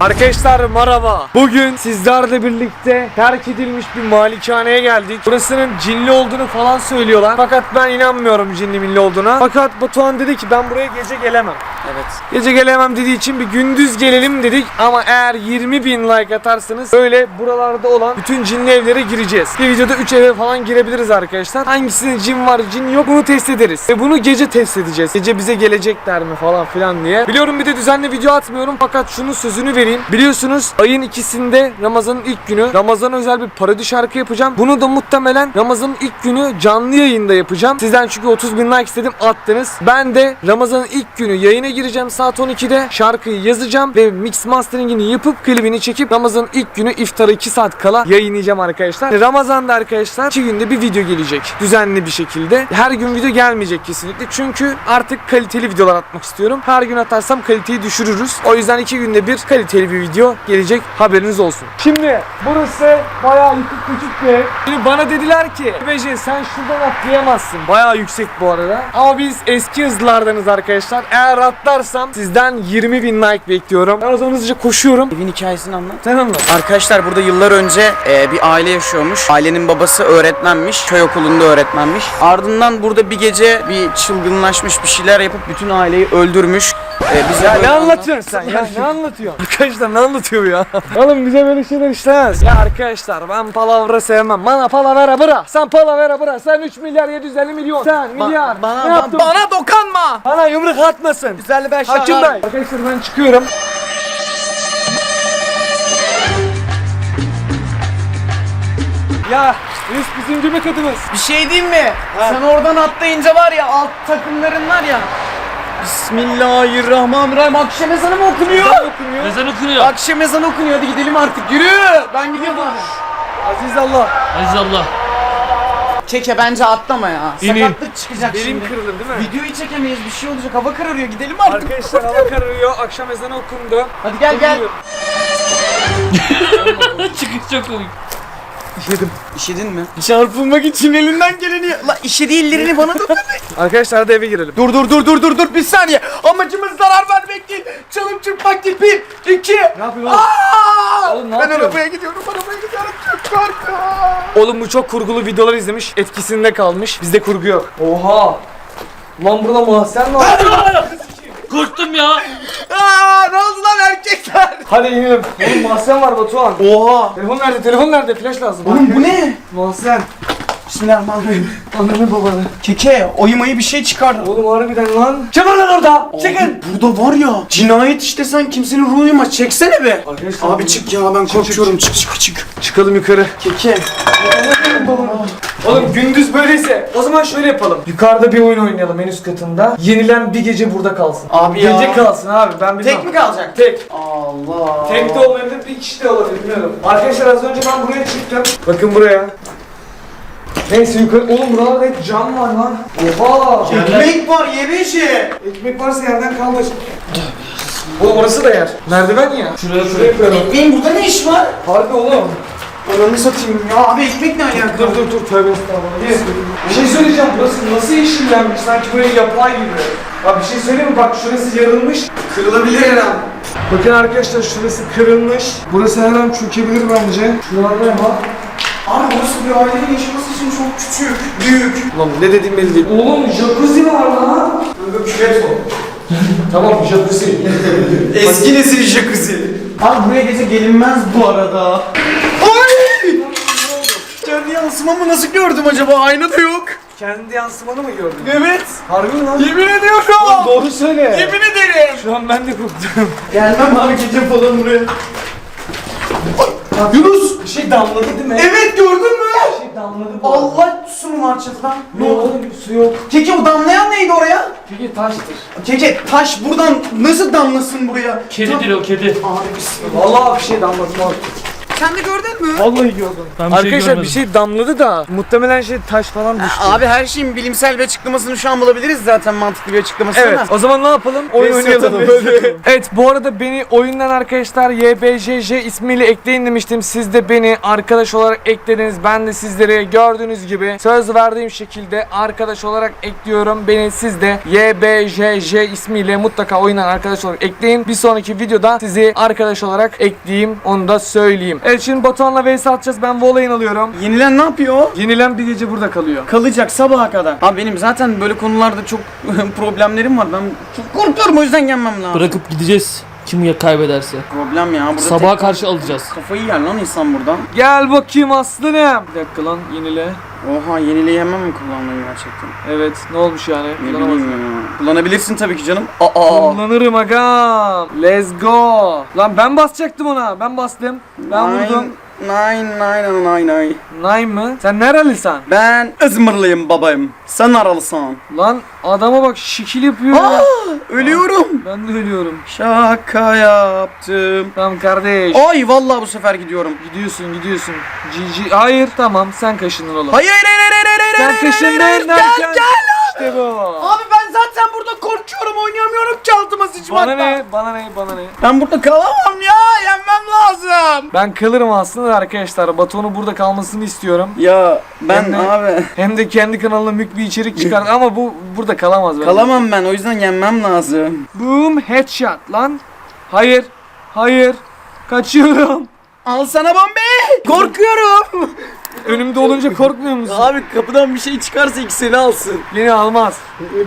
Arkadaşlar merhaba. Bugün sizlerle birlikte terk edilmiş bir malikaneye geldik. Burasının cinli olduğunu falan söylüyorlar. Fakat ben inanmıyorum cinli milli olduğuna. Fakat Batuhan dedi ki ben buraya gece gelemem. Evet. Gece gelemem dediği için bir gündüz gelelim dedik. Ama eğer 20 bin like atarsanız böyle buralarda olan bütün cinli evlere gireceğiz. Bir videoda 3 eve falan girebiliriz arkadaşlar. Hangisinde cin var cin yok bunu test ederiz. Ve bunu gece test edeceğiz. Gece bize gelecekler mi falan filan diye. Biliyorum bir de düzenli video atmıyorum fakat şunun sözünü vereyim. Biliyorsunuz ayın ikisinde Ramazan'ın ilk günü Ramazan özel bir parodi şarkı yapacağım. Bunu da muhtemelen Ramazan'ın ilk günü canlı yayında yapacağım. Sizden çünkü 30 bin like istedim attınız. Ben de Ramazan'ın ilk günü yayına gireceğim saat 12'de. Şarkıyı yazacağım ve mix masteringini yapıp klibini çekip Ramazan'ın ilk günü iftara 2 saat kala yayınlayacağım arkadaşlar. Ramazan'da arkadaşlar 2 günde bir video gelecek. Düzenli bir şekilde. Her gün video gelmeyecek kesinlikle. Çünkü artık kaliteli videolar atmak istiyorum. Her gün atarsam kaliteyi düşürürüz. O yüzden 2 günde bir kaliteli bir video gelecek. Haberiniz olsun. Şimdi burası bayağı yıkık küçük bir ev. Şimdi bana dediler ki Bece sen şuradan atlayamazsın. Bayağı yüksek bu arada. Ama biz eski hızlardanız arkadaşlar. Eğer atlarsam sizden 20 bin like bekliyorum. Ben o zaman hızlıca koşuyorum. Evin hikayesini anlat. Sen anlat. Arkadaşlar burada yıllar önce e, bir aile yaşıyormuş. Ailenin babası öğretmenmiş. Köy okulunda öğretmenmiş. Ardından burada bir gece bir çılgınlaşmış bir şeyler yapıp bütün aileyi öldürmüş. E, bize Ya ne anlatıyorsun sen ya? Ne anlatıyorsun? Arkadaşlar ne anlatıyor ya? Oğlum bize böyle şeyler işlemez. Ya arkadaşlar ben palavra sevmem. Bana palavra bırak. Sen palavra bırak. Sen 3 milyar 750 milyon. Sen milyar. Bana, ne yaptın? bana dokanma. Bana yumruk atmasın. Güzel ben Hakim Bey. Arkadaşlar ben çıkıyorum. Ya üst bizim gibi kadınız. Bir şey diyeyim mi? Sen oradan atlayınca var ya alt takımların var ya. Bismillahirrahmanirrahim. Akşam ezanı mı okunuyor? okunuyor. Ezan okunuyor. Akşam ezanı okunuyor. Hadi gidelim artık. Yürü. Ben gidiyorum abi. Aziz Allah. Aziz Allah. Keke bence atlama ya. İn, in. Sakatlık çıkacak Belim şimdi. kırılır değil mi? Videoyu çekemeyiz. Bir şey olacak. Hava kararıyor. Gidelim artık. Arkadaşlar hava kararıyor. Akşam ezanı okundu. Hadi gel gel. Çıkış çok komik. Yedim. İşedin mi? Çarpılmak için elinden geleni. La işedi ellerini bana da. Arkadaşlar hadi eve girelim. dur dur dur dur dur dur bir saniye. Amacımız zarar vermek değil. Çalım çırpmak değil. Bir, iki. Ne yapıyorsun oğlum? Aa! Oğlum ne ben yapıyorsun? arabaya gidiyorum. Arabaya gidiyorum. Çok korkuyorum. Oğlum bu çok kurgulu videolar izlemiş. Etkisinde kalmış. Bizde kurgu yok. Oha. Lan burada mahzen var. Korktum ya. Aa, ne oldu lan erkekler? Hadi inelim. Oğlum mahzen var Batuhan. Oha. Telefon nerede? Telefon nerede? Flash lazım. Oğlum bu ne? Mahzen. Bismillahirrahmanirrahim. Ananı babanı. Keke oymayı bir şey çıkardı. Oğlum harbiden lan. Çıkın lan orada. Çıkın. Abi, Burada var ya cinayet işte sen kimsenin ruhu yuma çeksene be. Arkadaşlar, Abi çık ya ben korkuyorum çık çık çık. Çıkalım yukarı. Keke. Oğlum gündüz böyleyse o zaman şöyle yapalım. Yukarıda bir oyun oynayalım en üst katında. Yenilen bir gece burada kalsın. Abi ya. Gece kalsın abi ben bilmem. Tek mi kalacak? Tek. Allah. Tek de olmayabilir bir kişi de olabilir bilmiyorum. Arkadaşlar az önce ben buraya çıktım. Bakın buraya. Neyse yukarı. Oğlum buralarda hep cam var lan. Oha. Ekmek var ye işi. Ekmek varsa yerden kaldır. Oğlum orası da yer. Merdiven ya. Şuraya şuraya koyalım. Ekmeğin burada ne iş var? Harbi oğlum. Ananı satayım ya abi ekmek ne alaka? Dur dur dur tövbe estağfurullah. Bir şey söyleyeceğim burası nasıl yeşillenmiş sanki böyle yapay gibi. Abi bir şey söyleyeyim mi bak şurası yarılmış. Kırılabilir her an. Bakın arkadaşlar şurası kırılmış. Burası her an çökebilir bence. Şuralarda ne var? Abi burası bir ailenin yaşaması için çok küçük. Büyük. Ulan ne dediğim belli değil. Oğlum jacuzzi var lan. Kanka küvet o. tamam jacuzzi. Eski nesil jacuzzi. Abi buraya gece gelinmez bu arada. Yansımamı nasıl gördüm acaba? Ayna da yok. Kendi yansımanı mı gördün? Evet. Harbi mi lan? Yemin ediyorum. Doğru söyle. Yemin ederim. Şu an ben de korktum. Gelmem abi gece falan buraya. Ay, Yunus. Bir şey damladı değil mi? Evet gördün mü? Bir şey damladı bu. arada. Allah su mu var çatıdan? Ne oldu? Su yok. Keke o damlayan neydi oraya? Çünkü taştır. Keke taş buradan nasıl damlasın buraya? Kedidir o kedi. Abi bismillah. Vallahi bir şey damladı mı? Sen de gördün mü? Vallahi gördüm. Ben bir şey Arkadaşlar görmedim. bir şey damladı da muhtemelen şey taş falan düştü. Abi her şeyin bilimsel bir açıklamasını şu an bulabiliriz zaten mantıklı bir açıklamasını Evet. da. O zaman ne yapalım? Oyun Res oynayalım. atalım. evet bu arada beni oyundan arkadaşlar YBJJ ismiyle ekleyin demiştim. Siz de beni arkadaş olarak eklediniz. Ben de sizleri gördüğünüz gibi söz verdiğim şekilde arkadaş olarak ekliyorum. Beni siz de YBJJ ismiyle mutlaka oyundan arkadaş olarak ekleyin. Bir sonraki videoda sizi arkadaş olarak ekleyeyim. Onu da söyleyeyim. Evet şimdi Batuhan'la vs atacağız. Ben voleyin alıyorum. Yenilen ne yapıyor? Yenilen bir gece burada kalıyor. Kalacak sabaha kadar. Abi benim zaten böyle konularda çok problemlerim var. Ben çok korkuyorum o yüzden yenmem lazım. Bırakıp gideceğiz. Kim ya kaybederse. Problem ya. Burada Sabaha tek- karşı alacağız. Kafayı yer lan insan burada. Gel bakayım aslanım. Bir dakika lan yenile. Oha yenileyemem mi kullanmayı gerçekten? Evet ne olmuş yani? Ne bileyim ya. Kullanabilirsin tabii ki canım. Aa. Kullanırım agam. Let's go. Lan ben basacaktım ona. Ben bastım. Ben vurdum. Nine, nine, nine, nine. Nine mı? Sen nerelisin? Ben İzmirliyim babayım. Sen nerelisin? Lan adama bak şekil yapıyor. Aa, ya. ölüyorum. Ben de ölüyorum. Şaka yaptım. Tamam kardeş. Ay vallahi bu sefer gidiyorum. Gidiyorsun gidiyorsun. GG. Hayır tamam sen kaşındın oğlum. Hayır hayır hayır hayır hayır. Sen hayır, hayır, kaşındın hayır, derken. Gel gel. İşte bu. Abi ben zaten burada korkuyorum oynayamıyorum ki altıma Bana sıçmaktan. ne? Bana ne? Bana ne? Ben burada kalamam ya yenmem lazım. Ben kalırım aslında da arkadaşlar. Batuhan'ın burada kalmasını istiyorum. Ya ben Ben de- abi Hem de kendi kanalına mük bir içerik çıkar ama bu burada kalamaz bence. kalamam ben o yüzden yenmem lazım. Boom headshot lan. Hayır. Hayır. Kaçıyorum. Al sana bombe. Korkuyorum. Önümde olunca korkmuyor musun? Abi kapıdan bir şey çıkarsa ikisini alsın. Beni almaz.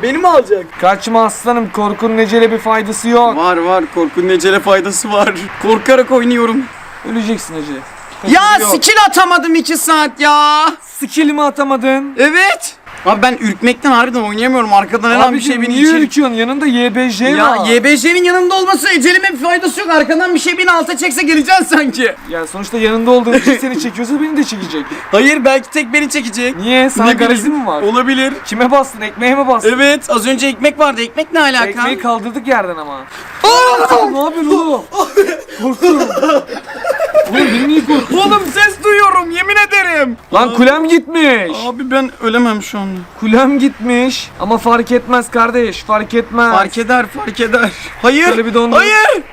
Beni mi alacak? Kaçma aslanım. Korkunun necele bir faydası yok. Var var korkunun ecele faydası var. Korkarak oynuyorum. Öleceksin Ece. Ya yok. skill atamadım 2 saat ya. Skill mi atamadın? Evet. Abi ben ürkmekten harbiden oynayamıyorum. Arkadan her an bir şey beni niye içeri... ürküyorsun? Yanında YBJ Ya var. YBJ'nin yanımda olması ecelime bir faydası yok. Arkadan bir şey beni alta çekse geleceksin sanki. Ya sonuçta yanında olduğun için seni çekiyorsa beni de çekecek. Hayır belki tek beni çekecek. Niye? Sana Ne garezi bileyim. mi var? Olabilir. Kime bastın? Ekmeğe mi bastın? Evet az önce ekmek vardı. Ekmek ne alaka? Ekmeği kaldırdık yerden ama. Aa, ne yapıyorsun oğlum? Korktum. Oğlum beni niye korktun? Oğlum ses yemin Lan kulem gitmiş. Abi ben ölemem şu anda. Kulem gitmiş. Ama fark etmez kardeş. Fark etmez. Fark eder fark eder. Hayır. Şöyle bir dondur. Hayır.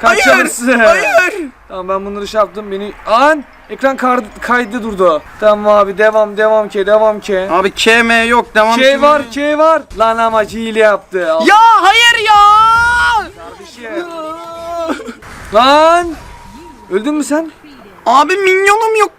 Kaçarsın. Hayır. Tamam ben bunları şey yaptım. Beni... An! Ekran kar- kaydı durdu. Tamam abi devam devam ki devam ki. Abi KM yok devam. K var K var. Lan ama hile yaptı. Ya hayır ya. kardeşim. Lan! Öldün mü sen? Abi minyonum yok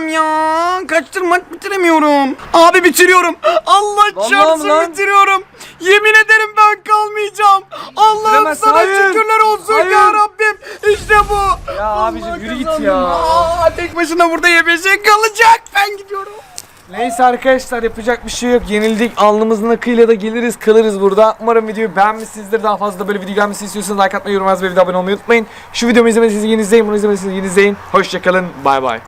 yiyeceğim ya. Kaçtır maç bitiremiyorum. Abi bitiriyorum. Allah çarpsın lan. bitiriyorum. Yemin ederim ben kalmayacağım. Allah'ım sana hayır. şükürler olsun Hayır. ya Rabbim. İşte bu. Ya abicim yürü git ya. Aa, tek başına burada YBJ kalacak. Ben gidiyorum. Neyse arkadaşlar yapacak bir şey yok. Yenildik. Alnımızın akıyla da geliriz kalırız burada. Umarım videoyu beğenmişsinizdir. Daha fazla böyle video gelmesini istiyorsanız like atmayı, yorum yazmayı ve abone olmayı unutmayın. Şu videomu izlemediyseniz yeni izleyin. Bunu izlemediyseniz yeni izleyin. Hoşçakalın. Bay bay.